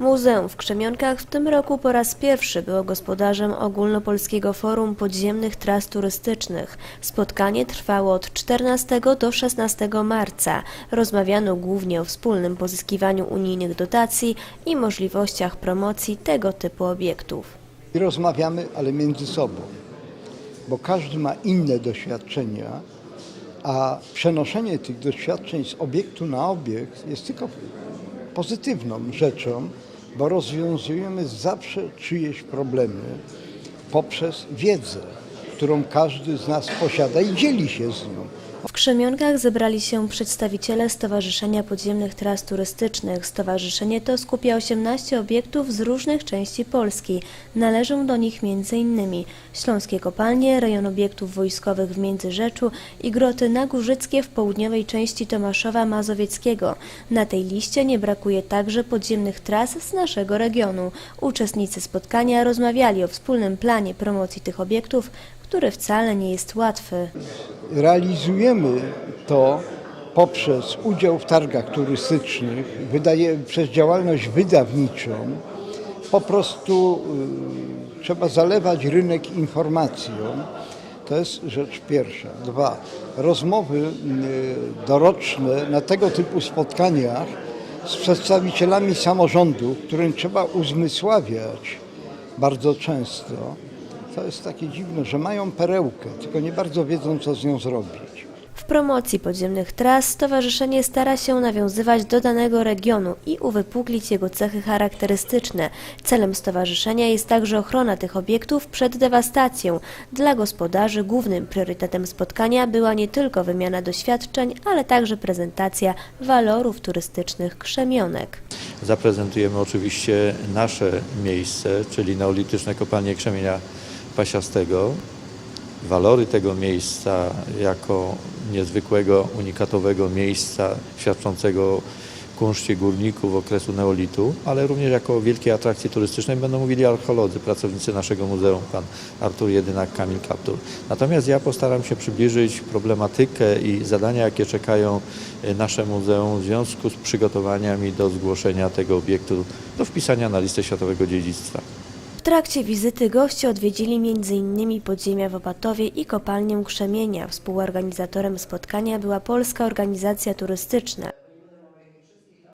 Muzeum w Krzemionkach w tym roku po raz pierwszy było gospodarzem ogólnopolskiego forum podziemnych tras turystycznych. Spotkanie trwało od 14 do 16 marca. Rozmawiano głównie o wspólnym pozyskiwaniu unijnych dotacji i możliwościach promocji tego typu obiektów. Rozmawiamy, ale między sobą, bo każdy ma inne doświadczenia, a przenoszenie tych doświadczeń z obiektu na obiekt jest tylko pozytywną rzeczą, bo rozwiązujemy zawsze czyjeś problemy poprzez wiedzę, którą każdy z nas posiada i dzieli się z nią. W Krzemionkach zebrali się przedstawiciele Stowarzyszenia Podziemnych Tras Turystycznych. Stowarzyszenie to skupia 18 obiektów z różnych części Polski. Należą do nich m.in. Śląskie Kopalnie, rejon obiektów wojskowych w Międzyrzeczu i groty nagórzyckie w południowej części Tomaszowa Mazowieckiego. Na tej liście nie brakuje także podziemnych tras z naszego regionu. Uczestnicy spotkania rozmawiali o wspólnym planie promocji tych obiektów, który wcale nie jest łatwy. Realizujemy to poprzez udział w targach turystycznych, wydaje, przez działalność wydawniczą. Po prostu y, trzeba zalewać rynek informacją. To jest rzecz pierwsza. Dwa, rozmowy y, doroczne na tego typu spotkaniach z przedstawicielami samorządu, którym trzeba uzmysławiać bardzo często. To jest takie dziwne, że mają perełkę, tylko nie bardzo wiedzą, co z nią zrobić. W promocji podziemnych tras stowarzyszenie stara się nawiązywać do danego regionu i uwypuklić jego cechy charakterystyczne. Celem stowarzyszenia jest także ochrona tych obiektów przed dewastacją. Dla gospodarzy głównym priorytetem spotkania była nie tylko wymiana doświadczeń, ale także prezentacja walorów turystycznych Krzemionek. Zaprezentujemy oczywiście nasze miejsce, czyli neolityczne kopalnie krzemienia pasiastego. Walory tego miejsca jako niezwykłego, unikatowego miejsca świadczącego kunszcie górników okresu neolitu, ale również jako wielkiej atrakcji turystycznej będą mówili archeolodzy, pracownicy naszego muzeum, pan Artur Jedynak, Kamil Kaptur. Natomiast ja postaram się przybliżyć problematykę i zadania, jakie czekają e, nasze muzeum w związku z przygotowaniami do zgłoszenia tego obiektu, do wpisania na listę światowego dziedzictwa. W trakcie wizyty goście odwiedzili m.in. podziemia w Opatowie i kopalnię Krzemienia. Współorganizatorem spotkania była Polska Organizacja Turystyczna.